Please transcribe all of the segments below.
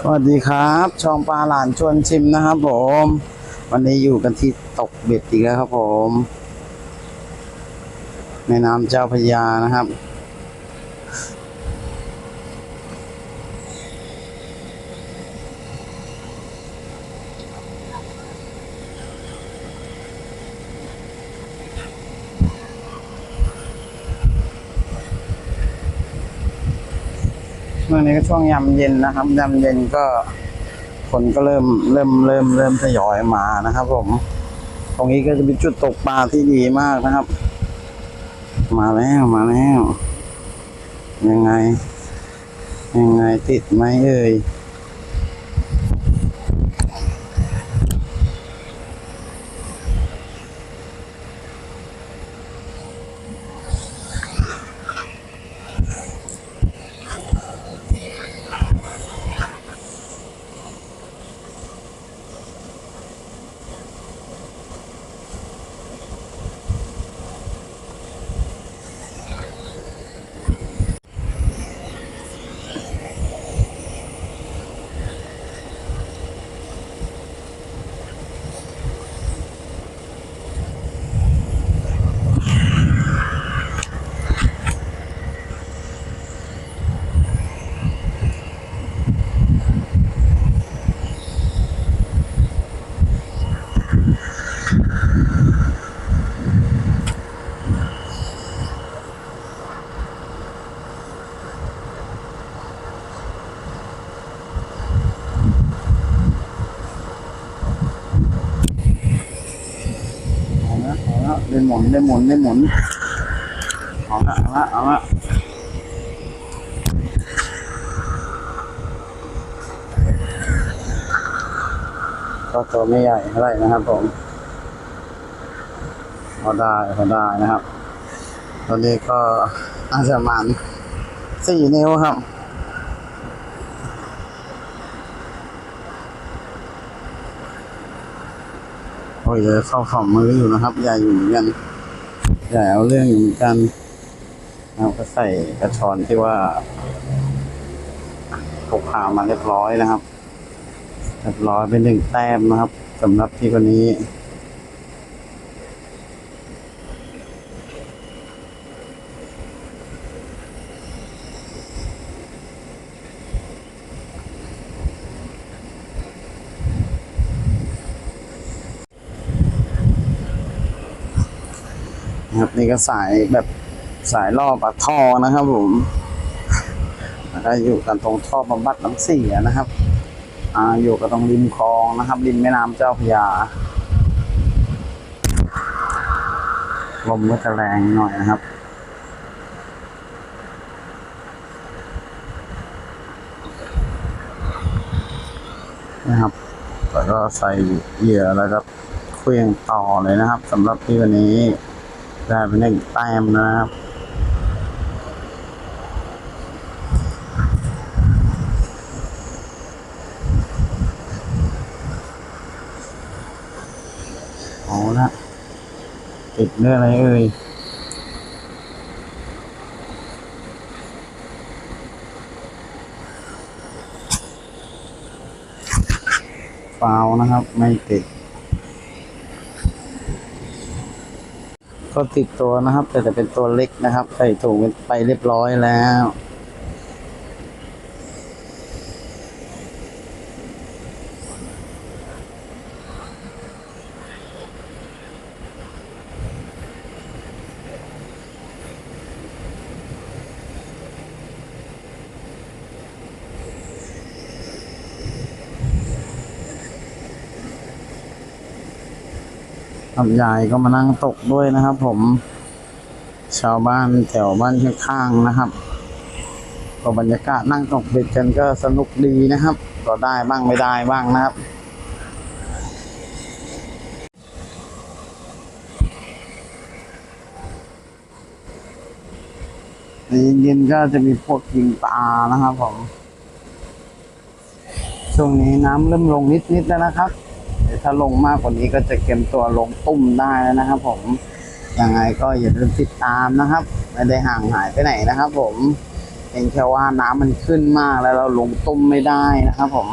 สวัสดีครับ ช่องปลาหลานชวนชิมนะครับผม วันนี้อยู่กันที่ตกเบ็ดอีกแล้วครับผมแม่น้ำเจ้าพยานะครับ วงนี้ก็ช่วงยามเย็นนะครับยามเย็นก็คนก็เริ่มเริ่มเริ่มเริ่มทยอยมานะครับผม ตรงนี้ก็จะเป็นจุดตกปลาที่ดีมากนะครับ มาแล้วมาแล้ว ยังไง ยังไงติดไหมเอ่ย ได้หมุนได้หมุนได้หมุนเอาละเอาละเอาละก็ตัวไม่ใหญ่เท่าไหร่นะครับผมพอได้พอได้นะครับ ตอนนี้ก็น่าจะประมาณสี่นิ้วครับโอ้ยเลยเข้าฝ่ามืออยู่นะครับ ใหญ่อยู่เหมือนกัน อย่าเอาเรื่องอยู่เหมือนกันเราก็ใส่กระชอนที่ว่าตกพามาเรียบร้อยนะครับ เรียบร้อยเป็นหนึ่งแต้มนะครับสำหรับที่คนนี้ นี่ก็สายแบบสายล่อปากท่อนะครับผมแล้วก็อยู่กันตรงท่อบำบัดน้ำเสียนะครับอ่าอยู่กันตรงริมคลองนะครับ ริมแม่น้ำเจ้าพระยาลมก็จะแรงหน่อยนะครับนะครับแล้วก็ใส่เหยื่อแล้วก็เคลื่องต่อเลยนะครับสำหรับที่วันนี้ ได้ไปหนึ่งแต้มนะครับเอาละติดเรื่องอะไรเอ่ยฟาวนะครับ ไม่ติด ก็ติดตัวนะครับ แต่จะเป็นตัวเล็กนะครับใส่ถุงไปเรียบร้อยแล้ว ครับยายก็มานั่งตกด้วยนะครับ ผม ชาวบ้านแถวบ้านข้างๆนะครับก็บรรยากาศนั่งตกเบ็ดกันก็สนุกดีนะครับ ก็ได้บ้างไม่ได้บ้างนะครับเย็นๆก็จะมีพวกยิงปลานะครับผมช่วงนี้น้ำเริ่มลงนิดๆแล้วนะครับ เดี๋ยวถ้าลงมากกว่านี้ก็จะเก็มตัวลงตุ้มได้แล้วนะครับ ผมยังไงก็อย่าลืมติดตามนะครับ ไม่ได้ห่างหายไปไหนนะครับ ผมพียงแค่ว่าน้ำมันขึ้นมากแล้วเราลงตุ้มไม่ได้นะครับ ผม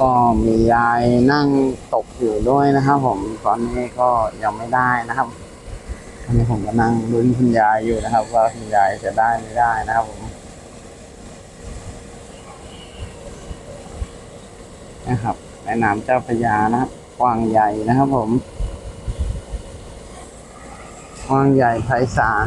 ก็ มียายนั่งตกอยู่ด้วยนะครับ ผมตอนนี้ก็ยังไม่ได้นะครับตอนนี้ผมก็นั่งลุ้นคุณยายอยู่นะครับ ว่าคุณยายจะได้ไม่ได้นะครับผมนะครับแม่น้ำเจ้าพระยานะครับกว้างใหญ่นะครับผมกว้างใหญ่ไพศาล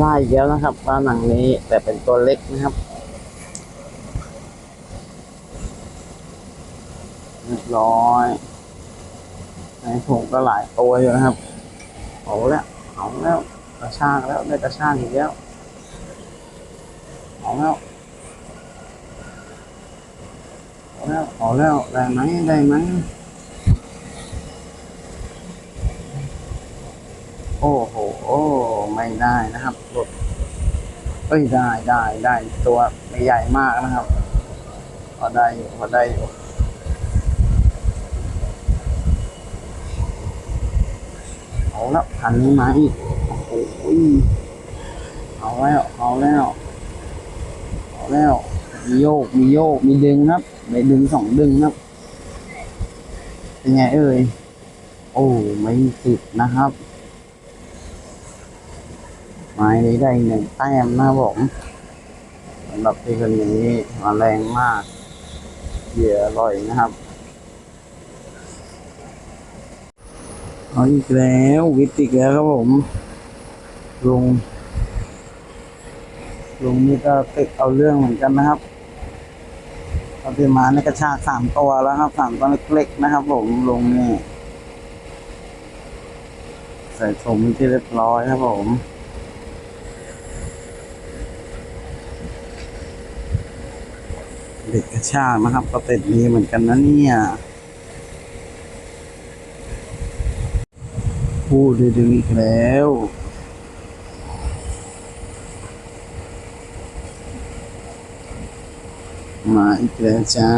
ได้อีกแล้วนะครับปลาหนังนี้แต่เป็นตัวเล็กนะครับเรียบร้อยในถุงก็หลายตัวอยู่นะครับเอาแล้วเอาแล้วกระชากแล้วได้กระชากอีกแล้วเอาแล้วเอาแล้วเอาแล้วได้ไหมได้ไหมโอ้โหโอ้ ไม่ได้นะครับหลุดเอ้ยได้ได้ได้ตัวไม่ใหญ่มากนะครับพอได้อยู่พอได้อยู่เอาแล้วพันนี้มาอีกโอ้โหเอาแล้วเอาแล้วเอาแล้วมีโยกมีโยกมีดึงครับไม่ดึงสองดึงครับเป็นไงเอ่ยโอ้ไม่ติดนะครับ ไม้นี้ได้หนึ่งแต้มนะบผมสำหรับที่คนนี้มาแรงมากเหยื่ออร่อยนะครับเอาอีกแล้ววิทย์อีกแล้วครับผมลุงลุงนี่ก็ติดเอาเรื่องเหมือนกันนะครับปริมาในกระชากสามตัวแล้วครับสามตัวเล็กๆนะครับ ผมลุงนี่ใส่ถมที่เรียบร้อยครับผม เด็กกระชากนะครับ ก็ติดนี้เหมือนกันนะเนี่ยพูดด้ดึงอีกแล้วมาอีกแล้วจ้า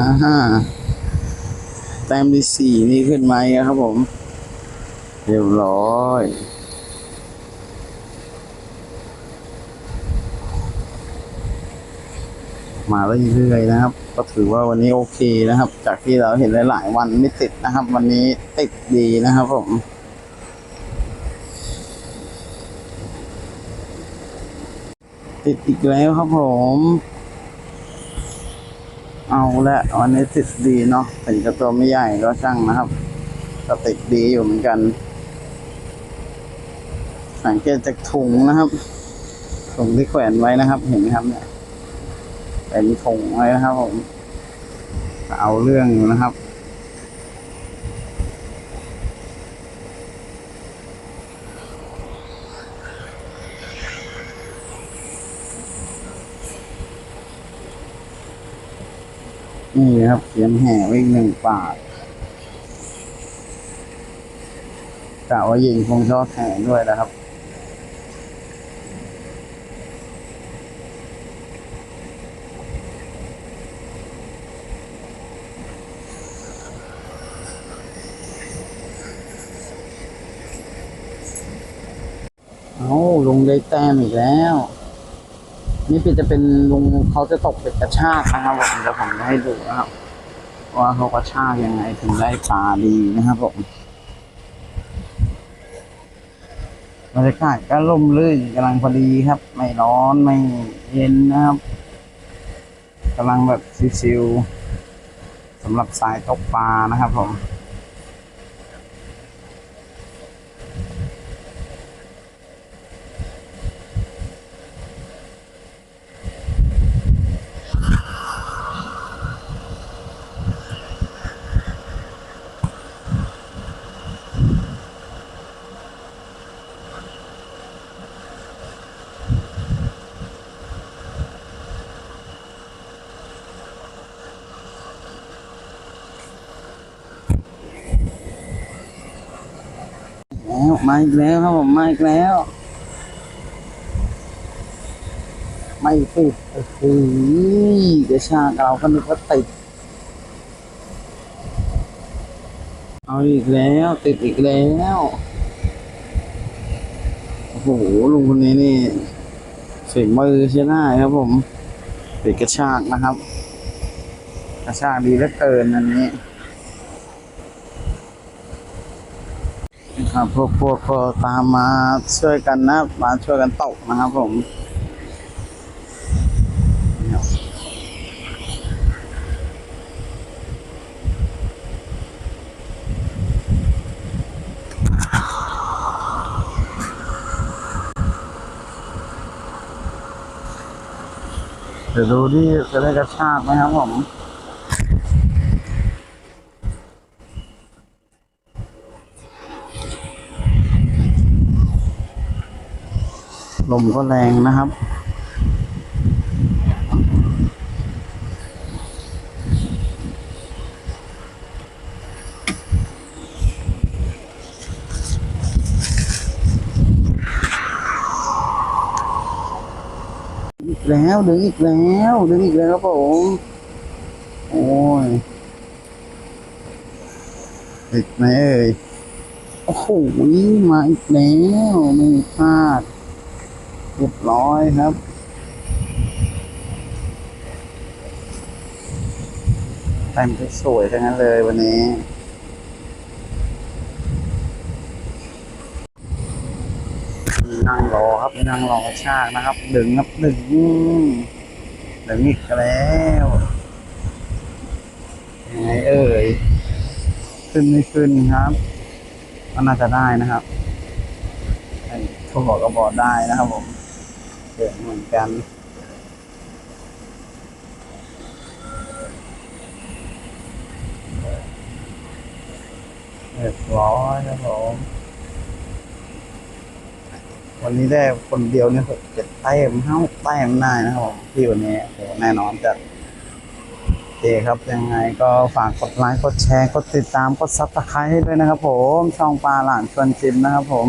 แต้มที่สี่นี่ขึ้นมาอีกแล้วครับผม เรียบร้อย มาเรื่อยๆนะครับ ก็ถือว่าวันนี้โอเคนะครับ จากที่เราเห็นหลายๆวันไม่ติดนะครับ วันนี้ติดดีนะครับผมติดอีกแล้วครับผม เอาละวันนี้ติดดีเนาะถึงจะตัวไม่ใหญ่ก็ช่างนะครับก็ติดดีอยู่เหมือนกัน สังเกตจากถุงนะครับถุงที่แขวนไว้นะครับ เห็นไหมครับเนี่ย เป็นผงเลยนะครับผมเอาเรื่องอยู่นะครับนี่ครับเขียนแห่ไว้อีกหนึ่งปากกะว่ายิงคงชอบแห่ด้วยนะครับ อาลุงได้แต้มอีกแล้ว นี่เป็นจะเป็นลุงเขาจะตกเป็นกระชากนะครับผมเดี๋ยวผมจะให้ดูนะครับ ว่าเขากระชากยังไงถึงได้ปลาดีนะครับผมบรรยากาศก็ร่มรื่นกำลังพอดีครับ ไม่ร้อนไม่เย็นนะครับกำลังแบบชิวๆสำหรับสายตกปลานะครับผม มาอีกแล้วครับผมมาอีกแล้วไม่ติดโอ้โหกระชากเราก็นึกว่าติด เอาอีกแล้ว ติดอีกแล้ว โอ้โหลุงคนนี้นี่ฝีมือใช่ได้ครับผมติดกระชากนะครับ กระชากดีเหลือเกินอันนี้ นะ ครับพวกพวกก็ตามมาช่วยกันนะมาช่วยกันตกนะครับผมเดี๋ยวดูที่จะได้กระชากไหมครับผม ลมก็แรงนะครับ อีกแล้วดึงอีกแล้วดึงอีกแล้วครับผมโอ้ยติดไหมเอ่ยโอ้โหมาอีกแล้วไม่พลาด เรียบร้อยครับแต่งสวยทั้งนั้นเลยวันนี้ นั่งรอครับนั่งรอกระชากนะครับ ดึงครับดึงดึงอีกแล้วยังไงเอ่ย ขึ้นไม่ขึ้นครับก็น่าจะได้นะครับเขาบอกก็บอกได้นะครับผม เกิดเหมือนกันเรียบร้อยครับผมวันนี้ได้คนเดียวเนี่ยหกเจ็ดแต้มห้าหกแต้มได้นะครับผมที่วันนี้โหแน่นอนจัดโอเคครับยังไงก็ฝากกดไลค์กดแชร์กดติดตามกดซับสไครต์ให้ด้วยนะครับผมช่องปลาหลานชวนชิมนะครับผม